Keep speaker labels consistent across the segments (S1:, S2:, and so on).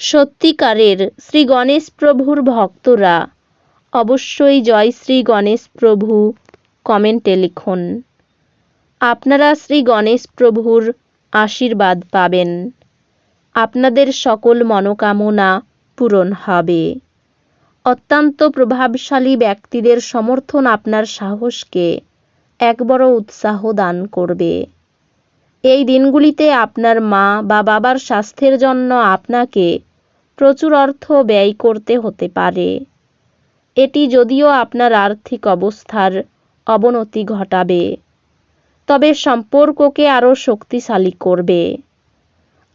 S1: সত্যিকারের শ্রী গণেশ প্রভুর ভক্তরা অবশ্যই জয় শ্রী গণেশ প্রভু কমেন্টে লিখুন। আপনারা শ্রী গণেশ প্রভুর আশীর্বাদ পাবেন। আপনাদের সকল মনোকামনা পূরণ হবে। অত্যন্ত প্রভাবশালী ব্যক্তিদের সমর্থন আপনার সাহসকে এক বড় উৎসাহ দান করবে। এই দিনগুলিতে আপনার মা বা বাবার স্বাস্থ্যের জন্য আপনাকে প্রচুর অর্থ ব্যয় করতে হতে পারে। এটি যদিও আপনার আর্থিক অবস্থার অবনতি ঘটাবে, তবে সম্পর্ককে আরও শক্তিশালী করবে।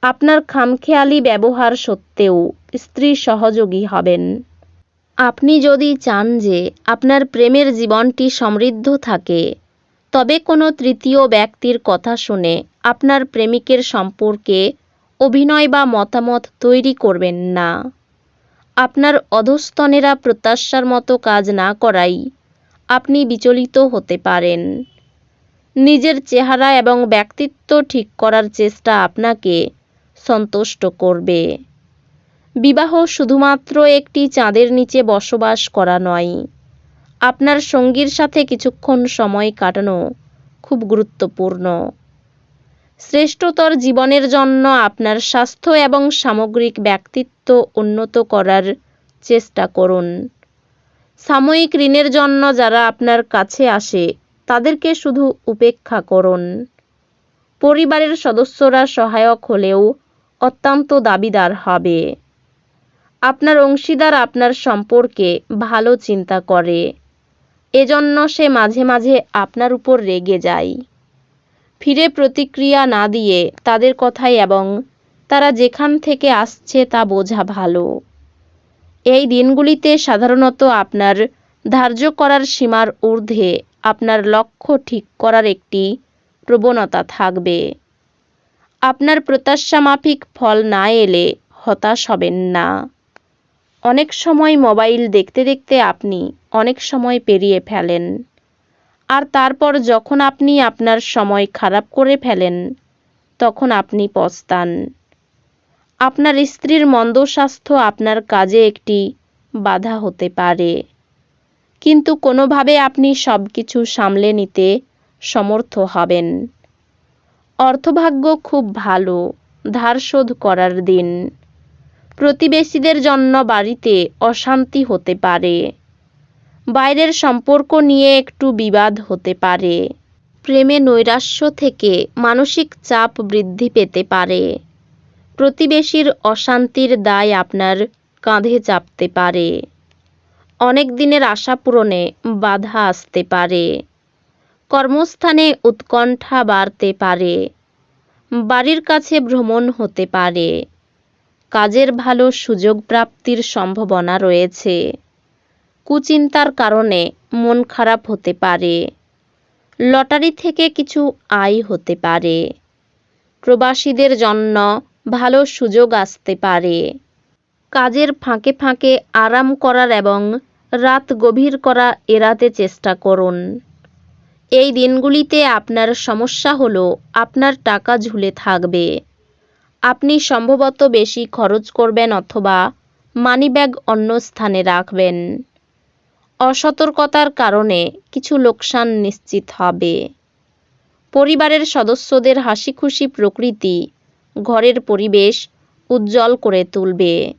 S1: আপনার খামখেয়ালি ব্যবহার সত্ত্বেও স্ত্রী সহযোগী হবেন। আপনি যদি চান যে আপনার প্রেমের জীবনটি সমৃদ্ধ থাকে তবে কোনো তৃতীয় ব্যক্তির কথা শুনে আপনার প্রেমিকের সম্পর্কে অভিনয় বা মতামত তৈরি করবেন না। আপনার অধস্তনেরা প্রত্যাশার মতো কাজ না করাই আপনি বিচলিত হতে পারেন। নিজের চেহারা এবং ব্যক্তিত্ব ঠিক করার চেষ্টা আপনাকে সন্তুষ্ট করবে। বিবাহ শুধুমাত্র একটি চাঁদের নিচে বসবাস করা নয় আপনার সঙ্গীর সাথে কিছুক্ষণ সময় কাটানো খুব গুরুত্বপূর্ণ। শ্রেষ্ঠতর জীবনের জন্য আপনার স্বাস্থ্য এবং সামগ্রিক ব্যক্তিত্ব উন্নত করার চেষ্টা করুন। সাময়িক ঋণের জন্য যারা আপনার কাছে আসে, তাদেরকে শুধু উপেক্ষা করুন। পরিবারের সদস্যরা সহায়ক হলেও অত্যন্ত দাবিদার হবে। আপনার অংশীদার আপনার সম্পর্কে ভালো চিন্তা করে। এজন্য সে মাঝে মাঝে আপনার উপর রেগে যায়। ফিরে প্রতিক্রিয়া না দিয়ে তাদের কথাই এবং তারা যেখান থেকে আসছে তা বোঝা ভালো। এই দিনগুলিতে সাধারণত আপনার ধার্য করার সীমার ঊর্ধ্বে আপনার লক্ষ্য ঠিক করার একটি প্রবণতা থাকবে। আপনার প্রত্যাশা মাফিক ফল না এলে হতাশ হবেন না। অনেক সময় মোবাইল দেখতে দেখতে আপনি অনেক সময় পেরিয়ে ফেলেন। আর তারপর যখন আপনি আপনার সময় খারাপ করে ফেলেন, তখন আপনি পস্তান। আপনার স্ত্রীর মন্দ স্বাস্থ্য আপনার কাজে একটি বাধা হতে পারে। কিন্তু কোনোভাবে আপনি সব কিছু সামলে নিতে সমর্থ হবেন। অর্থভাগ্য খুব ভালো, ধার শোধ করার দিন। প্রতিবেশীদের জন্য বাড়িতে অশান্তি হতে পারে। বাইরের সম্পর্ক নিয়ে একটু বিবাদ হতে পারে। প্রেমে নৈরাশ্য থেকে মানসিক চাপ বৃদ্ধি পেতে পারে। প্রতিবেশীর অশান্তির দায় আপনার কাঁধে চাপতে পারে। অনেক দিনের আশা পূরণে বাধা আসতে পারে। কর্মস্থানে উৎকণ্ঠা বাড়তে পারে। বাড়ির কাছে ভ্রমণ হতে পারে। কাজের ভালো সুযোগ প্রাপ্তির সম্ভাবনা রয়েছে। কুচিন্তার কারণে মন খারাপ হতে পারে। লটারি থেকে কিছু আয় হতে পারে। প্রবাসীদের জন্য ভালো সুযোগ আসতে পারে। কাজের ফাঁকে ফাঁকে আরাম করার এবং রাত গভীর করা এড়াতে চেষ্টা করুন। এই দিনগুলিতে আপনার সমস্যা হলো আপনার টাকা ঝুলে থাকবে। আপনি সম্ভবত বেশি খরচ করবেন অথবা মানিব্যাগ অন্য স্থানে রাখবেন। অসতর্কতার কারণে কিছু লোকসান নিশ্চিত হবে। পরিবারের সদস্যদের হাসি খুশি প্রকৃতি ঘরের পরিবেশ উজ্জ্বল করে তুলবে।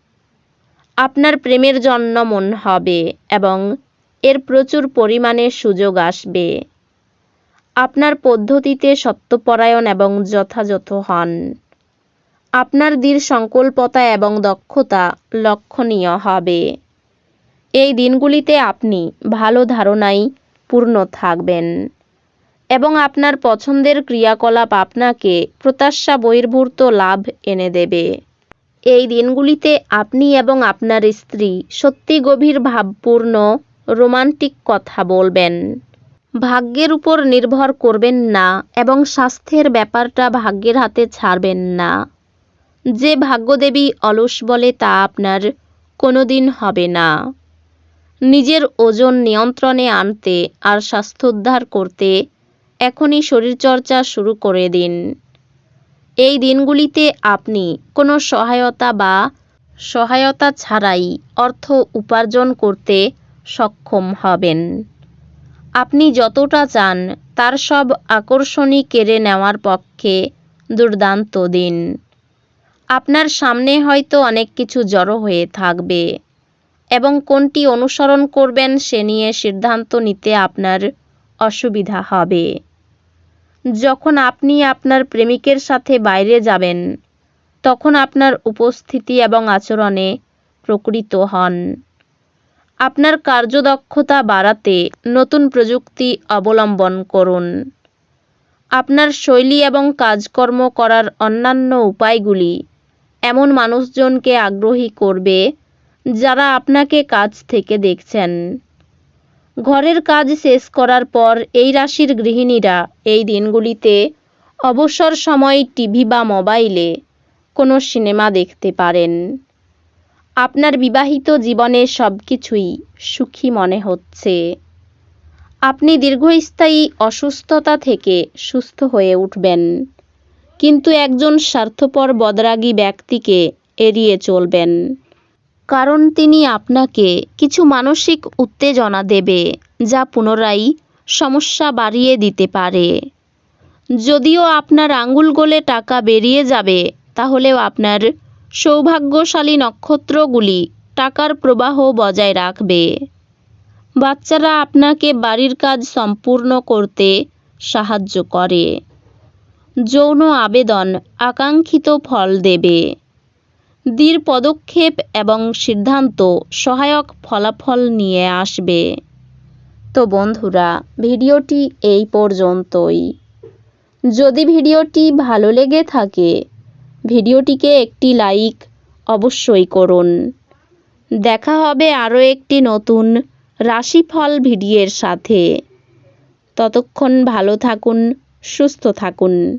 S1: আপনার প্রেমের জন্য মন হবে এবং এর প্রচুর পরিমাণে সুযোগ আসবে। আপনার পদ্ধতিতে সত্যপরায়ণ এবং যথাযথ হন। আপনার দৃঢ় সংকল্পতা এবং দক্ষতা লক্ষণীয় হবে। এই দিনগুলিতে আপনি ভালো ধারণাই পূর্ণ থাকবেন এবং আপনার পছন্দের ক্রিয়াকলাপ আপনাকে প্রত্যাশা, বহির্ভূত লাভ এনে দেবে। এই দিনগুলিতে আপনি এবং আপনার স্ত্রী সত্যি গভীর, ভাবপূর্ণ, রোমান্টিক কথা বলবেন। ভাগ্যের উপর নির্ভর করবেন না এবং স্বাস্থ্যের ব্যাপারটা ভাগ্যের হাতে ছাড়বেন না। যে ভাগ্যদেবী অলস বলে তা আপনার কোনোদিন হবে না। নিজের ওজন নিয়ন্ত্রণে আনতে আর স্বাস্থ্যোদ্ধার করতে এখনই শরীরচর্চা শুরু করে দিন। এই দিনগুলিতে আপনি কোনো সহায়তা বা সহায়তা ছাড়াই অর্থ উপার্জন করতে সক্ষম হবেন। আপনি যতটা চান তার সব আকর্ষণই কেড়ে নেওয়ার পক্ষে দুর্দান্ত দিন। আপনার সামনে হয়তো অনেক কিছু জড়ো হয়ে থাকবে এবং কোনটি অনুসরণ করবেন সে নিয়ে সিদ্ধান্ত নিতে আপনার অসুবিধা হবে। যখন আপনি আপনার প্রেমিকের সাথে বাইরে যাবেন, তখন আপনার উপস্থিতি এবং আচরণে প্রকৃত হন। আপনার কার্যদক্ষতা বাড়াতে নতুন প্রযুক্তি অবলম্বন করুন। আপনার শৈলী এবং কাজকর্ম করার অন্যান্য উপায়গুলি এমন মানুষজনকে আগ্রহী করবে যারা আপনাকে কাজ থেকে দেখছেন। ঘরের কাজ শেষ করার পর এই রাশির গৃহিণীরা এই দিনগুলিতে অবসর সময় টিভি বা মোবাইলে কোনো সিনেমা দেখতে পারেন। আপনার বিবাহিত জীবনে সব কিছুই সুখী মনে হচ্ছে। আপনি দীর্ঘস্থায়ী অসুস্থতা থেকে সুস্থ হয়ে উঠবেন। কিন্তু একজন স্বার্থপর বদরাগী ব্যক্তিকে এড়িয়ে চলবেন। কারণ তিনি আপনাকে কিছু মানসিক উত্তেজনা দেবে, যা পুনরায় সমস্যা বাড়িয়ে দিতে পারে। যদিও আপনার আঙ্গুল গোলে টাকা বেরিয়ে যাবে, তাহলেও আপনার সৌভাগ্যশালী নক্ষত্রগুলি টাকার প্রবাহ বজায় রাখবে। বাচ্চারা আপনাকে বাড়ির কাজ সম্পূর্ণ করতে সাহায্য করে। যৌন আবেদন আকাঙ্ক্ষিত ফল দেবে। দৃঢ় পদক্ষেপ এবং সিদ্ধান্ত সহায়ক ফলাফল নিয়ে আসবে। তো বন্ধুরা, ভিডিওটি এই পর্যন্তই। যদি ভিডিওটি ভালো লেগে থাকে, ভিডিওটিকে একটি লাইক অবশ্যই করুন। দেখা হবে আরও একটি নতুন রাশিফল ভিডিওর সাথে। ততক্ষণ ভালো থাকুন, সুস্থ থাকুন।